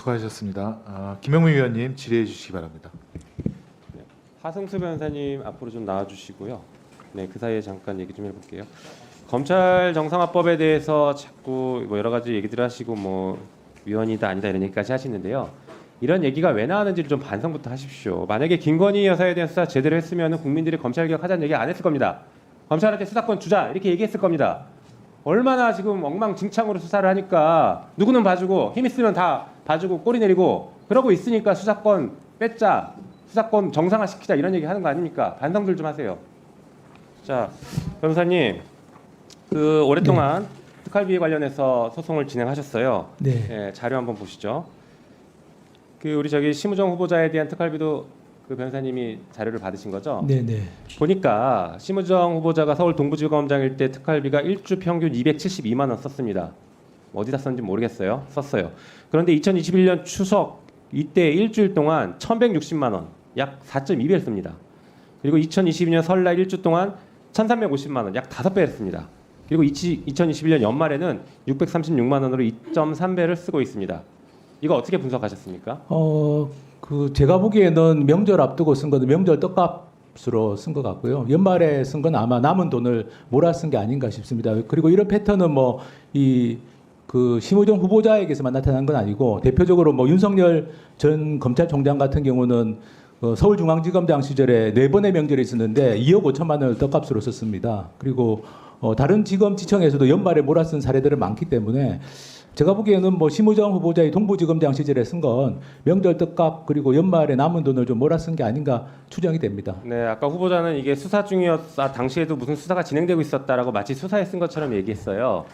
수고하셨습니다. 아, 김영민 위원님 질의해 주시기 바랍니다. 하승수 변호사님 앞으로 좀 나와주시고요. 네, 그 사이에 잠깐 얘기 좀 해볼게요. 검찰 정상화법에 대해서 자꾸 뭐 여러 가지 얘기들 하시고 뭐 위헌이다 아니다 이런 얘기까지 하시는데요. 이런 얘기가 왜 나왔는지를 좀 반성부터 하십시오. 만약에 김건희 여사에 대한 수사 제대로 했으면 국민들이 검찰 개혁하자는 얘기 안 했을 겁니다. 검찰한테 수사권 주자 이렇게 얘기했을 겁니다. 얼마나 지금 엉망진창으로 수사를 하니까 누구는 봐주고 힘 있으면 다 봐주고 꼬리 내리고 그러고 있으니까 수사권 뺏자 수사권 정상화 시키자 이런 얘기 하는 거 아닙니까? 반성들 좀 하세요. 자 변호사님 그 오랫동안 특활비 관련해서 소송을 진행하셨어요. 네. 예, 자료 한번 보시죠. 그 우리 저기 심우정 후보자에 대한 특활비도 그 변호사님이 자료를 받으신 거죠? 네, 네. 보니까 심우정 후보자가 서울 동부지검장일 때 특활비가 일주 평균 272만 원 썼습니다. 어디다 썼는지 모르겠어요. 썼어요. 그런데 2021년 추석 이때 일주일 동안 1,160만 원, 약 4.2배를 씁니다. 그리고 2022년 설날 일주 동안 1,350만 원, 약 5배를 씁니다. 그리고 2021년 연말에는 636만 원으로 2.3배를 쓰고 있습니다. 이거 어떻게 분석하셨습니까? 어, 그 제가 보기에는 명절 앞두고 쓴 거는 명절 떡값으로 쓴 것 같고요. 연말에 쓴 건 아마 남은 돈을 몰아 쓴 게 아닌가 싶습니다. 그리고 이런 패턴은 뭐 이 그 심우정 후보자에게서만 나타난 건 아니고 대표적으로 뭐 윤석열 전 검찰총장 같은 경우는 어, 서울중앙지검장 시절에 네 번의 명절이 있었는데 2억 5천만 원을 떡값으로 썼습니다. 그리고 어, 다른 지검 지청에서도 연말에 몰아쓴 사례들은 많기 때문에 제가 보기에는 뭐 심우정 후보자의 동부지검장 시절에 쓴 건 명절 떡값 그리고 연말에 남은 돈을 좀 몰아쓴 게 아닌가 추정이 됩니다. 네, 아까 후보자는 이게 수사 중이었다. 당시에도 무슨 수사가 진행되고 있었다라고 마치 수사에 쓴 것처럼 얘기했어요.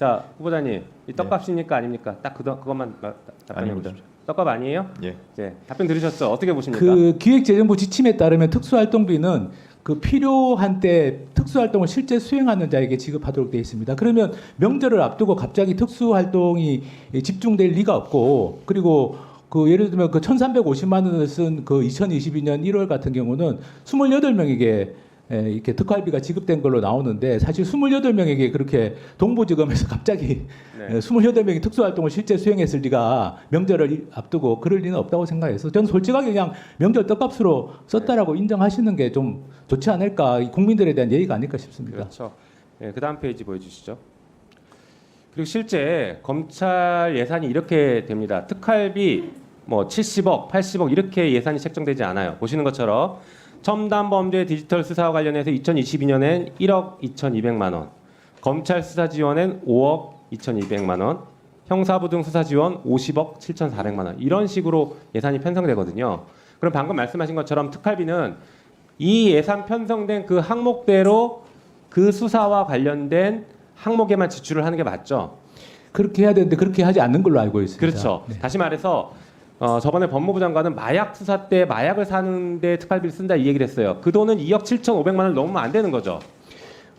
자, 후보자님, 이 떡값입니까 아닙니까? 딱 그거, 그것만 마- 답변해 아닙니다. 보십시오. 떡값 아니에요? 예. 네, 답변 들으셨죠? 어떻게 보십니까? 그 기획재정부 지침에 따르면 특수활동비는 그 필요한 때 특수활동을 실제 수행하는 자에게 지급하도록 되어 있습니다. 그러면 명절을 앞두고 갑자기 특수활동이 집중될 리가 없고 그리고 그 예를 들면 그 1,350만 원을 쓴 그 2022년 1월 같은 경우는 28명에게 에, 이렇게 특활비가 지급된 걸로 나오는데 사실 28명에게 그렇게 동부지검에서 갑자기 네. 28명이 특수활동을 실제 수행했을 리가 명절을 이- 앞두고 그럴 리는 없다고 생각해서 저는 솔직하게 그냥 명절 떡값으로 썼다라고 인정하시는 게 좀 좋지 않을까 이 국민들에 대한 예의가 아닐까 싶습니다. 그렇죠. 네, 그 다음 페이지 보여주시죠. 그리고 실제 검찰 예산이 이렇게 됩니다. 특활비 뭐 70억, 80억 이렇게 예산이 책정되지 않아요. 보시는 것처럼 첨단 범죄 디지털 수사와 관련해서 2022년엔 1억 2,200만 원, 검찰 수사 지원엔 5억 2,200만 원, 형사부 등 수사 지원 50억 7,400만 원 이런 식으로 예산이 편성되거든요. 그럼 방금 말씀하신 것처럼 특활비는 이 예산 편성된 그 항목대로 그 수사와 관련된 항목에만 지출을 하는 게 맞죠. 그렇게 해야 되는데 그렇게 하지 않는 걸로 알고 있습니다. 그렇죠. 네. 다시 말해서 어, 저번에 법무부 장관은 마약 수사 때 마약을 사는데 특활비를 쓴다 이 얘기를 했어요. 그 돈은 2억 7,500만 원을 넘으면 안 되는 거죠.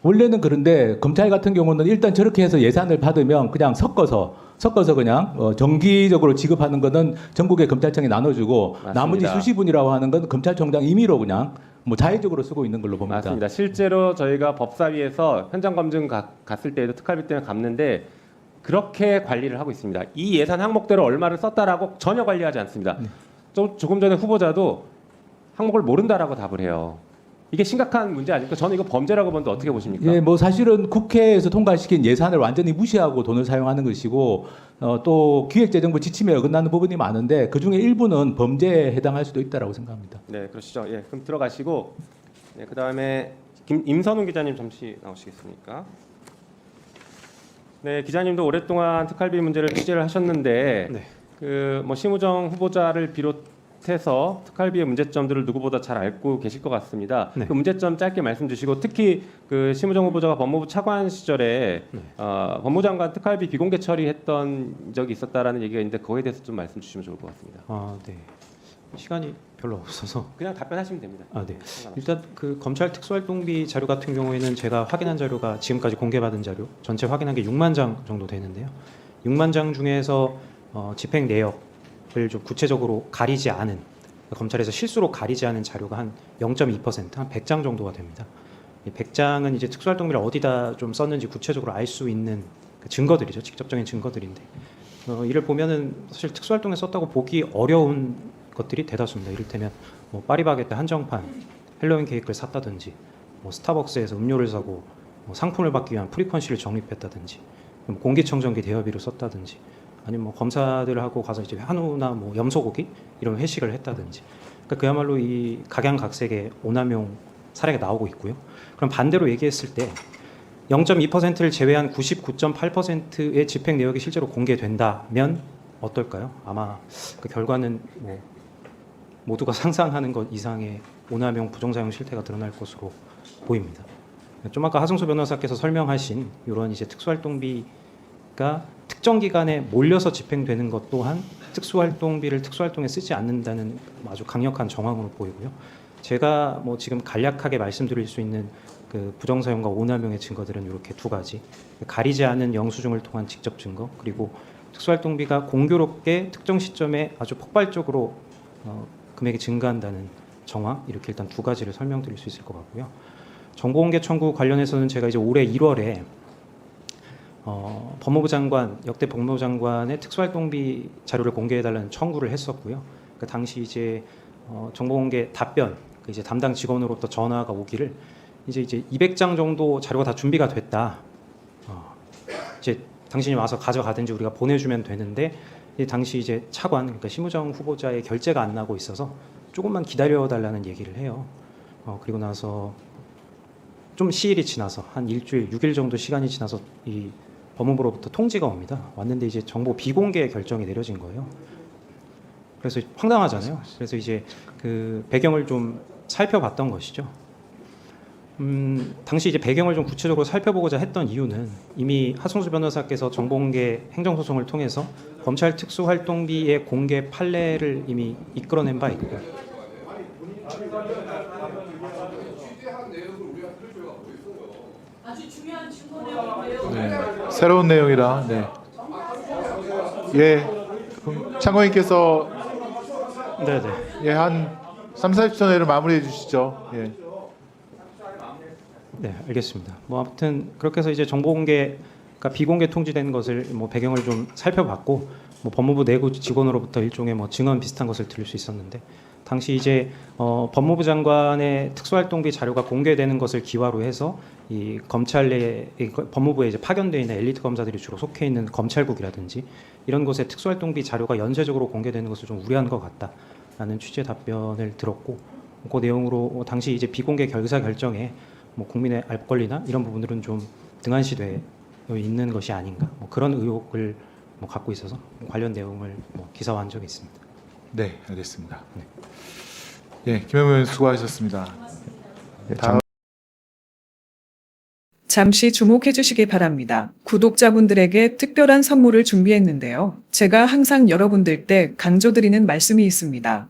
원래는 그런데 검찰 같은 경우는 일단 저렇게 해서 예산을 받으면 그냥 섞어서 섞어서 그냥 어, 정기적으로 지급하는 거는 전국의 검찰청에 나눠주고 맞습니다. 나머지 수시분이라고 하는 건 검찰총장 임의로 그냥 뭐 자의적으로 쓰고 있는 걸로 봅니다. 맞습니다. 실제로 저희가 법사위에서 현장 검증 가- 갔을 때에도 특활비 때문에 갚는데 그렇게 관리를 하고 있습니다. 이 예산 항목대로 얼마를 썼다라고 전혀 관리하지 않습니다. 네. 좀 조금 전에 후보자도 항목을 모른다라고 답을 해요. 이게 심각한 문제 아닙니까? 저는 이거 범죄라고 보는데 어떻게 보십니까? 예, 뭐 사실은 국회에서 통과시킨 예산을 완전히 무시하고 돈을 사용하는 것이고 어, 또 기획재정부 지침에 어긋나는 부분이 많은데 그 중에 일부는 범죄에 해당할 수도 있다라고 생각합니다. 네, 그러시죠. 예, 그럼 들어가시고 네, 그 다음에 김 임선웅 기자님 잠시 나오시겠습니까? 네, 기자님도 오랫동안 특활비 문제를 취재를 하셨는데 네. 그뭐 심우정 후보자를 비롯해서 특활비의 문제점들을 누구보다 잘 알고 계실 것 같습니다. 네. 그 문제점 짧게 말씀 주시고 특히 그 심우정 후보자가 법무부 차관 시절에 네. 어, 법무장관 특활비 비공개 처리했던 적이 있었다라는 얘기가 있는데 거기에 대해서 좀 말씀 주시면 좋을 것 같습니다. 아, 네. 시간이 별로 없어서 그냥 답변하시면 됩니다. 아, 네. 상관없어요. 일단 그 검찰 특수활동비 자료 같은 경우에는 제가 확인한 자료가 지금까지 공개받은 자료 전체 확인한 게 6만 장 정도 되는데요. 6만 장 중에서 어, 집행 내역을 좀 구체적으로 가리지 않은 검찰에서 실수로 가리지 않은 자료가 한 0.2%, 한 100장 정도가 됩니다. 이 100장은 이제 특수활동비를 어디다 좀 썼는지 구체적으로 알 수 있는 그 증거들이죠. 직접적인 증거들인데 어, 이를 보면은 사실 특수활동에 썼다고 보기 어려운 것들이 대다수입니다. 이를테면 뭐 파리바게뜨 한정판 헬로윈 케이크를 샀다든지 뭐 스타벅스에서 음료를 사고 뭐 상품을 받기 위한 프리퀀시를 적립했다든지 뭐 공기청정기 대여비로 썼다든지 아니면 뭐 검사들하고 가서 이제 한우나 뭐 염소고기 이런 회식을 했다든지 그러니까 그야말로 이 각양각색의 오남용 사례가 나오고 있고요. 그럼 반대로 얘기했을 때 0.2%를 제외한 99.8%의 집행 내역이 실제로 공개된다면 어떨까요? 아마 그 결과는 뭐 모두가 상상하는 것 이상의 오남용 부정사용 실태가 드러날 것으로 보입니다. 좀 아까 하승수 변호사께서 설명하신 이런 이제 특수활동비가 특정 기간에 몰려서 집행되는 것 또한 특수활동비를 특수활동에 쓰지 않는다는 아주 강력한 정황으로 보이고요. 제가 뭐 지금 간략하게 말씀드릴 수 있는 그 부정사용과 오남용의 증거들은 이렇게 두 가지 가리지 않은 영수증을 통한 직접 증거 그리고 특수활동비가 공교롭게 특정 시점에 아주 폭발적으로 어, 금액이 증가한다는 정황 이렇게 일단 두 가지를 설명드릴 수 있을 것 같고요. 정보공개 청구 관련해서는 제가 이제 올해 1월에 어, 법무부 장관 역대 법무부 장관의 특수활동비 자료를 공개해달라는 청구를 했었고요. 그 당시 이제 어, 정보공개 답변 그 이제 담당 직원으로부터 전화가 오기를 이제 이제 200장 정도 자료가 다 준비가 됐다. 어, 이제 당신이 와서 가져가든지 우리가 보내주면 되는데 이 당시 이제 차관 그러니까 심우정 후보자의 결재가 안 나고 있어서 조금만 기다려 달라는 얘기를 해요. 어, 그리고 나서 좀 시일이 지나서 한 일주일, 6일 정도 시간이 지나서 이 법무부로부터 통지가 옵니다. 왔는데 이제 정보 비공개 결정이 내려진 거예요. 그래서 황당하잖아요. 그래서 이제 그 배경을 좀 살펴봤던 것이죠. 음, 당시 이제 배경을 좀 구체적으로 살펴보고자 했던 이유는 이미 하승수 변호사께서 정보공개 행정소송을 통해서 검찰 특수활동비의 공개 판례를 이미 이끌어낸 바 내용인데요. 네. 새로운 내용이라. 네. 예. 그럼 창고님께서 네네. 예, 한 3, 40초 내로 마무리해 주시죠. 예. 네, 알겠습니다. 뭐 아무튼 그렇게 해서 이제 정보 공개가 비공개 통지된 것을 뭐 배경을 좀 살펴봤고 뭐 법무부 내부 직원으로부터 일종의 뭐 증언 비슷한 것을 들을 수 있었는데 당시 이제 어, 법무부 장관의 특수활동비 자료가 공개되는 것을 기화로 해서 이 검찰 이 법무부에 이제 파견돼 있는 엘리트 검사들이 주로 속해 있는 검찰국이라든지 이런 곳에 특수활동비 자료가 연쇄적으로 공개되는 것을 좀 우려한 것 같다라는 취지의 답변을 들었고 그 내용으로 당시 이제 비공개 결사 결정에 뭐 국민의 알 권리나 이런 부분들은 좀 등한시되어 있는 것이 아닌가 뭐 그런 의혹을 뭐 갖고 있어서 관련 내용을 뭐 기사화한 적이 있습니다. 네, 알겠습니다. 예, 김영민 의원 수고하셨습니다. 예, 다음 잠시 주목해 주시기 바랍니다. 구독자분들에게 특별한 선물을 준비했는데요. 제가 항상 여러분들 때 강조드리는 말씀이 있습니다.